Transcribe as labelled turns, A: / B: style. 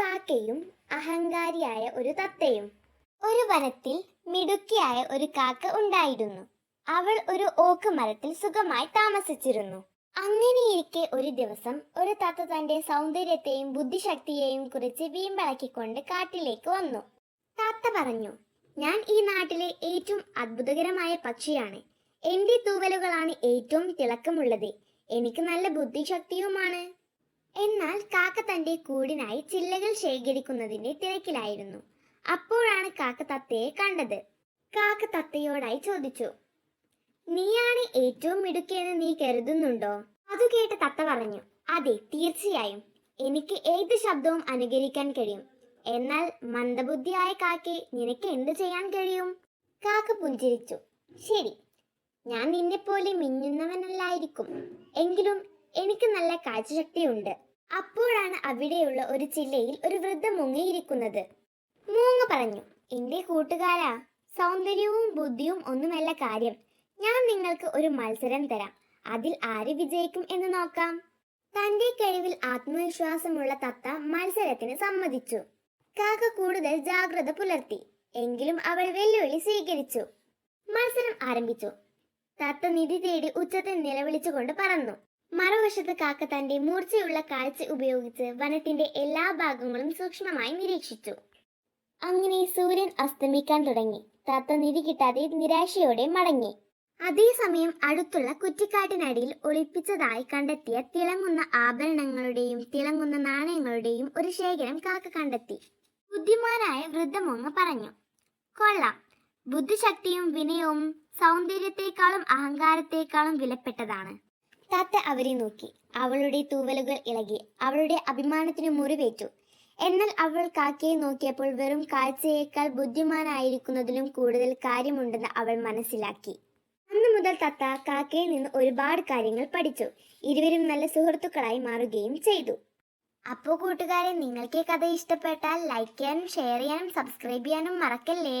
A: കാക്കയും അഹങ്കാരിയായ ഒരു തത്തയും. ഒരു വനത്തിൽ മിടുക്കിയായ ഒരു കാക്ക ഉണ്ടായിരുന്നു. അവൾ ഒരു ഓക്ക് മരത്തിൽ സുഖമായി താമസിച്ചിരുന്നു. അങ്ങനെയിരിക്കെ ഒരു ദിവസം ഒരു തത്ത തന്റെ സൗന്ദര്യത്തെയും ബുദ്ധിശക്തിയെയും കുറിച്ച് വീമ്പിളക്കിക്കൊണ്ട് കാട്ടിലേക്ക് വന്നു. തത്ത പറഞ്ഞു ഞാൻ ഈ നാട്ടിലെ ഏറ്റവും അത്ഭുതകരമായ പക്ഷിയാണ്. എന്റെ തൂവലുകളാണ് ഏറ്റവും തിളക്കമുള്ളത്. എനിക്ക് നല്ല ബുദ്ധിശക്തിയുമാണ്. എന്നാൽ കാക്ക തന്റെ കൂടിനായി ചില്ലകൾ ശേഖരിക്കുന്നതിന്റെ തിരക്കിലായിരുന്നു. അപ്പോഴാണ് കാക്ക തത്തയെ കണ്ടത്. കാക്ക തത്തയോടായി ചോദിച്ചു നീയാണ് ഏറ്റവും മിടുക്കിയെന്ന് നീ കരുതുന്നുണ്ടോ? അതു കേട്ട് തത്ത പറഞ്ഞു അതെ തീർച്ചയായും. എനിക്ക് ഏത് ശബ്ദവും അനുകരിക്കാൻ കഴിയും. എന്നാൽ മന്ദബുദ്ധിയായ കാക്കെ നിനക്ക് എന്ത് ചെയ്യാൻ കഴിയും? കാക്ക പുഞ്ചിരിച്ചു ശരി ഞാൻ നിന്നെ പോലെ മിന്നുന്നവനല്ലായിരിക്കും. എങ്കിലും എനിക്ക് നല്ല കാഴ്ചശക്തിയുണ്ട്. അപ്പോഴാണ് അവിടെയുള്ള ഒരു ചില്ലയിൽ ഒരു വൃദ്ധ മുങ്ങിയിരിക്കുന്നത്. മൂങ്ങ പറഞ്ഞു എന്റെ കൂട്ടുകാരാ സൗന്ദര്യവും ബുദ്ധിയും ഒന്നുമല്ല കാര്യം. ഞാൻ നിങ്ങൾക്ക് ഒരു മത്സരം തരാം. അതിൽ ആര് വിജയിക്കും എന്ന് നോക്കാം. തന്റെ കഴിവിൽ ആത്മവിശ്വാസമുള്ള തത്ത മത്സരത്തിന് സമ്മതിച്ചു. കാക്ക കൂടുതൽ ജാഗ്രത പുലർത്തി എങ്കിലും അവൾ വെല്ലുവിളി സ്വീകരിച്ചു. മത്സരം ആരംഭിച്ചു. തത്ത നിധി തേടി ഉച്ചത്തിൽ നിലവിളിച്ചുകൊണ്ട് പറന്നു. മറുവശത്ത് കാക്ക തന്റെ മൂർച്ചയുള്ള കാഴ്ച ഉപയോഗിച്ച് വനത്തിന്റെ എല്ലാ ഭാഗങ്ങളും സൂക്ഷ്മമായി നിരീക്ഷിച്ചു. അങ്ങനെ സൂര്യൻ അസ്തമിക്കാൻ തുടങ്ങി. തത്ത നിധി കിട്ടാതെ നിരാശയോടെ മടങ്ങി. അതേസമയം അടുത്തുള്ള കുറ്റിക്കാട്ടിനടിയിൽ ഒളിപ്പിച്ചതായി കണ്ടെത്തിയ തിളങ്ങുന്ന ആഭരണങ്ങളുടെയും തിളങ്ങുന്ന നാണയങ്ങളുടെയും ഒരു ശേഖരം കാക്ക കണ്ടെത്തി. ബുദ്ധിമാനായ വൃദ്ധമോങ്ങ് പറഞ്ഞു കൊള്ളാം. ബുദ്ധിശക്തിയും വിനയവും സൗന്ദര്യത്തെക്കാളും അഹങ്കാരത്തെക്കാളും വിലപ്പെട്ടതാണ്. താത്ത അവരെ നോക്കി. അവളുടെ തൂവലുകൾ ഇളകി. അവളുടെ അഭിമാനത്തിന് മുറിവേറ്റു. എന്നാൽ അവൾ കാക്കയെ നോക്കിയപ്പോൾ വെറും കാഴ്ചയേക്കാൾ ബുദ്ധിമാനായിരിക്കുന്നതിലും കൂടുതൽ കാര്യമുണ്ടെന്ന് അവൾ മനസ്സിലാക്കി. അന്ന് മുതൽ തത്ത കാക്കയിൽ നിന്ന് ഒരുപാട് കാര്യങ്ങൾ പഠിച്ചു. ഇരുവരും നല്ല സുഹൃത്തുക്കളായി മാറുകയും ചെയ്തു. അപ്പോൾ കൂട്ടുകാരെ നിങ്ങൾക്ക് കഥ ഇഷ്ടപ്പെട്ടാൽ ലൈക്ക് ചെയ്യാനും ഷെയർ ചെയ്യാനും സബ്സ്ക്രൈബ് ചെയ്യാനും മറക്കല്ലേ?